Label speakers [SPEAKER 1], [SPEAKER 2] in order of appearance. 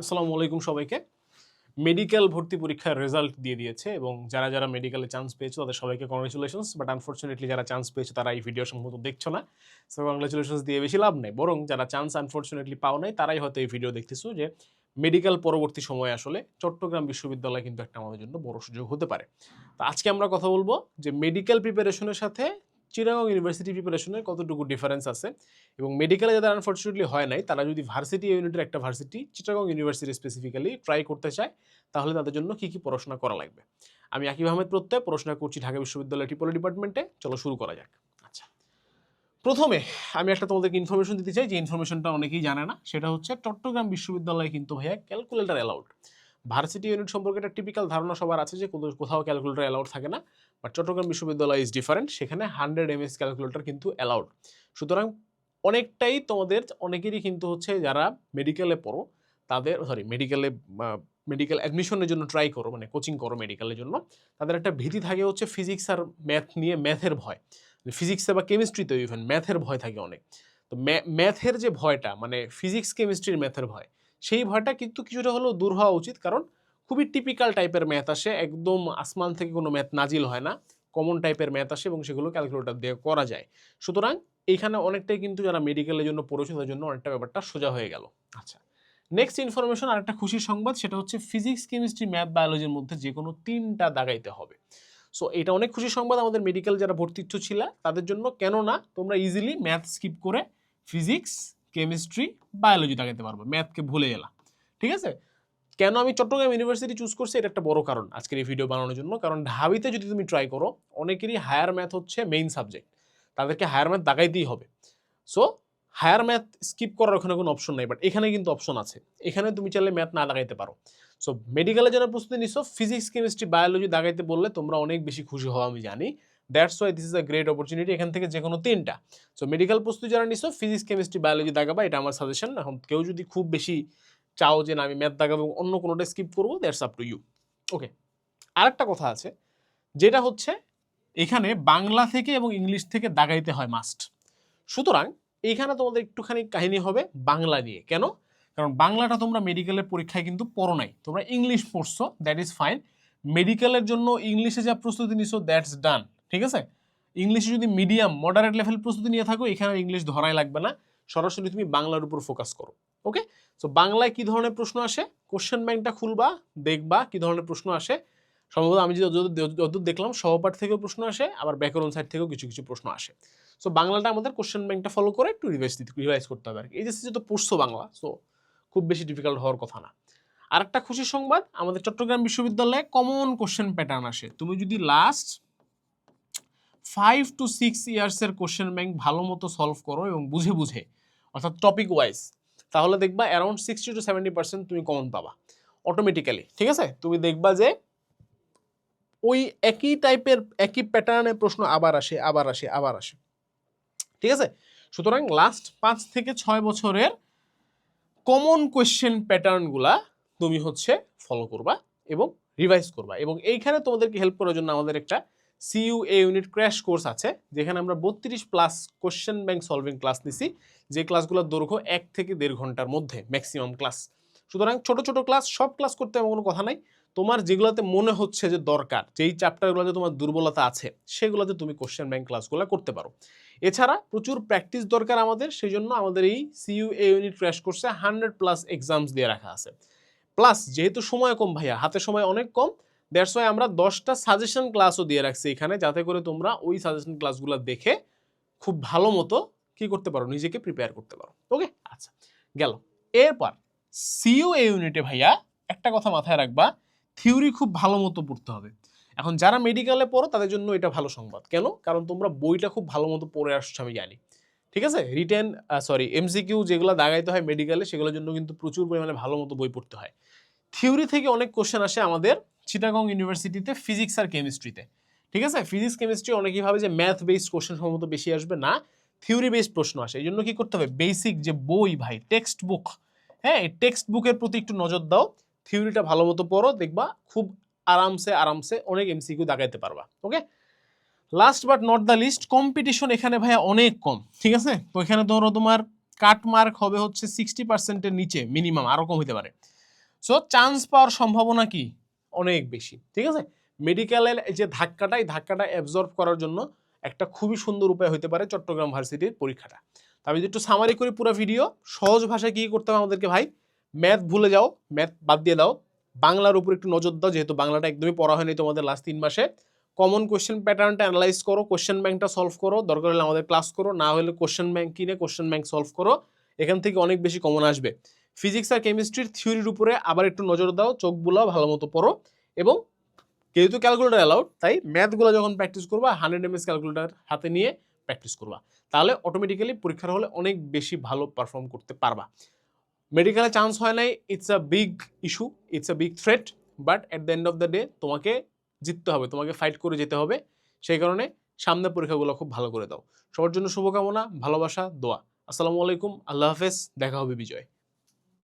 [SPEAKER 1] আসসালামু আলাইকুম সবাইকে। মেডিকেল ভর্তি পরীক্ষার রেজাল্ট দিয়ে দিয়েছে এবং যারা যারা মেডিকেলে চান্স পেয়েছ তাদের সবাইকে কংগ্রেচুলেশনস বাট আনফর্চুনেটলি যারা চান্স পেয়েছে তারা এই ভিডিও সম্ভবত দেখছ না। সো কংগ্রেচুলেশনস দিয়ে বেশি লাভ নেই, বরং যারা চান্স আনফর্চুনেটলি পাও নাই তারাই হয়তো এই ভিডিও দেখতেছো যে মেডিকেল পরবর্তী সময়ে আসলে চট্টগ্রাম বিশ্ববিদ্যালয় কিন্তু একটা আমাদের জন্য বড় সুযোগ হতে পারে। তো আজকে আমরা কথা বলব যে মেডিকেল প্রিপারেশনের সাথে চিরাগং ইউনিভার্সিটি প্রিপারেশনের কতটুকু ডিফারেন্স আছে? এবং মেডিকেলে যাদের আনফর্চুনেটলি হয় নাই, তারা যদি ভার্সিটি ইউনিটের একটা varsity Chittagong university specifically try করতে চায়, তাহলে তাদের জন্য কী কী পড়াশোনা করা লাগবে? আমি আকিব আহমেদ প্রত্যয়, পড়াশোনা করছি ঢাকা বিশ্ববিদ্যালয় টিপোলো ডিপার্টমেন্টে চলো শুরু করা যাক। আচ্ছা। প্রথমে আমি একটা তোমাদেরকে ইনফরমেশন দিতে চাই, যে ইনফরমেশনটা অনেকেই জানে না, সেটা হচ্ছে চট্টগ্রাম বিশ্ববিদ্যালয়ে কিন্তু ভাইয়া ক্যালকুলেটার অ্যালাউড ভার্সিটি ইউনিট সম্পর্কে একটা টিপিক্যাল ধারণা সবার আছে যে কোথাও- ক্যালকুলেটর অ্যালাউড থাকে না বাট চট্টগ্রাম বিশ্ববিদ্যালয় ইজ ডিফারেন্ট সেখানে হান্ড্রেড এমএস ক্যালকুলেটর কিন্তু অ্যালাউড সুতরাং অনেকটাই তোমাদের, অনেকেরই কিন্তু হচ্ছে যারা মেডিকেলে পড়ো, তাদের সরি মেডিকেলে মেডিকেল অ্যাডমিশনের জন্য ট্রাই করো মানে কোচিং করো মেডিকেলের জন্য, তাদের একটা ভীতি থাকে হচ্ছে ফিজিক্স আর ম্যাথ নিয়ে ম্যাথের ভয়। ফিজিক্সে বা কেমিস্ট্রিতে ইভেন ম্যাথের ভয় থাকে অনেক। তো ম্যাথের যে ভয়টা মানে ফিজিক্স কেমিস্ট্রির ম্যাথের ভয় সেই ভয়টা কিন্তু কিছুটা হলেও দূর হওয়া উচিত। কারণ খুবই টিপিক্যাল টাইপের ম্যাথ আসে। একদম আসমান থেকে কোনো ম্যাথ নাজিল হয় না। কমন টাইপের ম্যাথ আসে এবং সেগুলো ক্যালকুলেটর দিয়ে করা যায়। সুতরাং এইখানে অনেকটাই কিন্তু যারা মেডিকেলের জন্য পড়েছে তাদের জন্য অনেকটা ব্যাপারটা সোজা হয়ে গেল। আচ্ছা নেক্সট ইনফরমেশন আর একটা খুশির সংবাদ, সেটা হচ্ছে ফিজিক্স কেমিস্ট্রি ম্যাথ বায়োলজির মধ্যে যে কোনো তিনটা দাগাইতে হবে। সো এটা অনেক খুশির সংবাদ। আমাদের মেডিকেল যারা ভর্তি ইচ্ছুক ছিল, তাদের জন্য কেন না তোমরা ইজিলি ম্যাথ স্কিপ করে ফিজিক্স কেমিস্ট্রি বায়োলজি দাগাইতে পারবে। ম্যাথকে ভুলে গেলাম। ঠিক আছে? কেন আমি চট্টগ্রাম ইউনিভার্সিটি চুজ করছি? এটা একটা বড় কারণ আজকের এই ভিডিও বানানোর জন্য। কারণ ঢাবিতে যদি তুমি ট্রাই করো, অনেকেরই হায়ার ম্যাথ হচ্ছে মেইন সাবজেক্ট তাদেরকে হায়ার ম্যাথ দাগাইতেই হবে। সো হায়ার ম্যাথ স্কিপ করার ওখানে কোনো অপশন নাই বাট এখানে কিন্তু অপশন আছে। এখানে তুমি চাইলে ম্যাথ না লাগাইতে পারো। সো মেডিকেলে যারা প্রস্তুতি নিছো। ফিজিক্স কেমিস্ট্রি বায়োলজি দাগাইতে বললে তোমরা অনেক বেশি খুশি হওয়া আমি জানি। That's why this is a great opportunity এখান থেকে যে কোনো তিনটা। সো মেডিকেল প্রস্তুতি যারা নিছো ফিজিক্স কেমিস্ট্রি বায়োলজি দাগাবা এটা আমার সাজেশন এখন কেউ যদি খুব বেশি চাও যে, না, আমি ম্যাথ দাগাবো এবং অন্য কোনোটা স্কিপ করব that's up to you okay আরেকটা কথা আছে, যেটা হচ্ছে, এখানে বাংলা থেকে এবং ইংলিশ থেকে দাগাইতে হয় মাস্ট সুতরাং এইখানে তোমাদের একটুখানি কাহিনী হবে বাংলা নিয়ে। কেন? কারণ বাংলাটা তোমরা মেডিকেলের পরীক্ষায় কিন্তু পড়ো নাই। তোমরা ইংলিশ পড়ছো দ্যাট ইজ ফাইন মেডিকেলের জন্য ইংলিশে যা প্রস্তুতি নিছো দ্যাটস ডান ঠিক আছে? ইংলিশে যদি মিডিয়াম মডারেট লেভেল প্রস্তুতি নিয়ে থাকো, এখানে ইংলিশ ধরাই লাগবে না। সরাসরি তুমি বাংলার উপর ফোকাস করো ওকে সো বাংলায় কি ধরনের প্রশ্ন আসে? কোশ্চেন ব্যাংকটা খুলবা, দেখবা কি ধরনের প্রশ্ন আসে। সম্ভবত আমি যতদূর- দেখলাম, সহপাঠ থেকেও প্রশ্ন আসে, আবার ব্যাকরণ সাইড থেকেও কিছু কিছু প্রশ্ন আসে। সো বাংলাটা আমাদের কোশ্চেন ব্যাংকটা ফলো করে একটু রিভাইজ দিতে রিভাইজ করতে হবে আর কি। এই যে তো পড়ছো বাংলা সো খুব বেশি ডিফিকাল্ট হওয়ার কথা না। আর একটা খুশির সংবাদ, আমাদের চট্টগ্রাম বিশ্ববিদ্যালয়ে কমন কোশ্চেন প্যাটার্ন আসে। তুমি যদি লাস্ট ফাইভ টু সিক্স ইয়ার্সের কোশ্চেন ব্যাংক ভালো মতো সলভ করো এবং বুঝে বুঝে, অর্থাৎ টপিক ওয়াইজ তাহলে দেখবা around sixty to seventy percent তুমি কমন পাবা অটোমেটিক্যালি ঠিক আছে? তুমি দেখবা যে ওই একই টাইপের একই প্যাটার্নের প্রশ্ন আবার আসে আবার আসে আবার আসে, ঠিক আছে? সুতরাং লাস্ট পাঁচ থেকে ছয় বছরের কমন কোয়েশ্চেন প্যাটার্নগুলা তুমি হচ্ছে ফলো করবা এবং রিভাইজ করবা এবং এইখানে তোমাদেরকে হেল্প করার জন্য আমাদের একটা CU A unit crash course আছে, যেখানে আমরা বত্রিশ plus question bank solving class নিছি, যে ক্লাসগুলোর দৈর্ঘ্য এক থেকে দেড় ঘণ্টার মধ্যে ম্যাক্সিমাম ক্লাস সুতরাং ছোট ছোট ক্লাস সব ক্লাস করতে আমার কোনো কথা নাই। তোমার যেগুলোতে মনে হচ্ছে যে দরকার, যেই চ্যাপ্টারগুলোতে তোমার দুর্বলতা আছে, সেগুলোতে তুমি কোশ্চেন ব্যাংক ক্লাসগুলো করতে পারো। এছাড়া প্রচুর প্র্যাকটিস দরকার আমাদের সেই জন্য আমাদের এই সিইউ এ ইউনিট ক্র্যাশ কোর্সে হান্ড্রেড প্লাস এক্সামস দিয়ে রাখা আছে। প্লাস যেহেতু সময় কম ভাইয়া, হাতে সময় অনেক কম দ্যাটস ওয়াই আমরা দশটা সাজেশন ক্লাসও দিয়ে রাখছি এখানে, যাতে করে তোমরা ওই সাজেশন ক্লাসগুলো দেখে খুব ভালো মতো কি করতে পারো, নিজেকে প্রিপেয়ার করতে পারো। ওকে আচ্ছা গেল। এরপর সিইউ এ ইউনিটে ভাইয়া, একটা কথা মাথায় রাখবা থিওরি খুব ভালো মতো পড়তে হবে। এখন যারা মেডিকেলে পড়ো, তাদের জন্য এটা ভালো সংবাদ। কেন? কারণ তোমরা বইটা খুব ভালো মতো পড়ে আসছো, আমি জানি। ঠিক আছে? রিটেন সরি এমসিকিউ যেগুলো দাগাইতে হয় মেডিকেলে সেগুলোর জন্য কিন্তু প্রচুর পরিমাণে ভালো মতো বই পড়তে হয়। থিওরি থেকে অনেক কোশ্চেন আসে আমাদের চিটাগং ইউনিভার্সিটিতে ফিজিক্স আর কেমিস্ট্রিতে। ঠিক আছে? ফিজিক্স, কেমিস্ট্রি অনেকেই ভাবে যে ম্যাথ বেসড কোশ্চেন সম্ভবত বেশি আসবে। না, থিওরি বেসড প্রশ্ন আসে। এই জন্য কি করতে হবে? বেসিক যে বই ভাই টেক্সট বুক হ্যাঁ? এই টেক্সট বুকের প্রতি একটু নজর দাও। থিওরিটা ভালো মতো পড়ো, দেখবা খুব আরামসে আরামসে অনেক এমসিকিউ দাগাইতে পারবা। Okay last but not the least competition এখানে ভাইয়া অনেক কম। ঠিক আছে? তো এখানে ধরো তোমার কাট মার্ক হবে হচ্ছে সিক্সটি পার্সেন্টের নিচে মিনিমাম আরও কম হতে পারে। সো চান্স পাওয়ার সম্ভাবনা কি? অনেক বেশি, ঠিক আছে? মেডিকেলের যে ধাক্কাটা এই ধাক্কাটা অ্যাবজর্ব করার জন্য একটা খুবই সুন্দর উপায় হতে পারে চট্টগ্রাম ভার্সিটির পরীক্ষাটা। আমি যদি একটু সামারি করি পুরো ভিডিও সহজ ভাষায় কি করতে হবে আমাদেরকে ভাই? ম্যাথ ভুলে যাও ম্যাথ বাদ দিয়ে দাও। বাংলার উপর একটু নজর দাও, যেহেতু বাংলাটা একদমই পড়া হয়নি তোমাদের লাস্ট তিন মাসে। কমন কোশ্চেন প্যাটার্নটা অ্যানালাইজ করো কোশ্চেন ব্যাংকটা সলভ করো, দরকার হলে আমাদের ক্লাস করো, না হলে কোশ্চেন ব্যাংক কিনে কোশ্চেন ব্যাংক সলভ করো। এখান থেকে অনেক বেশি কমন আসবে। ফিজিক্স আর কেমিস্ট্রির থিওরির উপরে আবার একটু নজর দাও, চোখ বুলাও, ভালো মতো পড়ো। এবং যেহেতু ক্যালকুলেটার অ্যালাউড তাই ম্যাথগুলো যখন প্র্যাকটিস করবা হান্ড্রেড এমএস ক্যালকুলেটার হাতে নিয়ে প্র্যাকটিস করবা। তাহলে অটোমেটিক্যালি পরীক্ষার হলে অনেক বেশি ভালো পারফর্ম করতে পারবা। মেডিকেলে চান্স হয় নাই it's a big issue it's a big threat but at the end of the day তোমাকে জিততে হবে, তোমাকে ফাইট করে যেতে হবে। সেই কারণে সামনে পরীক্ষাগুলো খুব ভালো করে দাও। সবার জন্য শুভকামনা, ভালোবাসা, দোয়া। আসসালামু আলাইকুম, আল্লাহ হাফেজ, দেখা হবে বিজয়।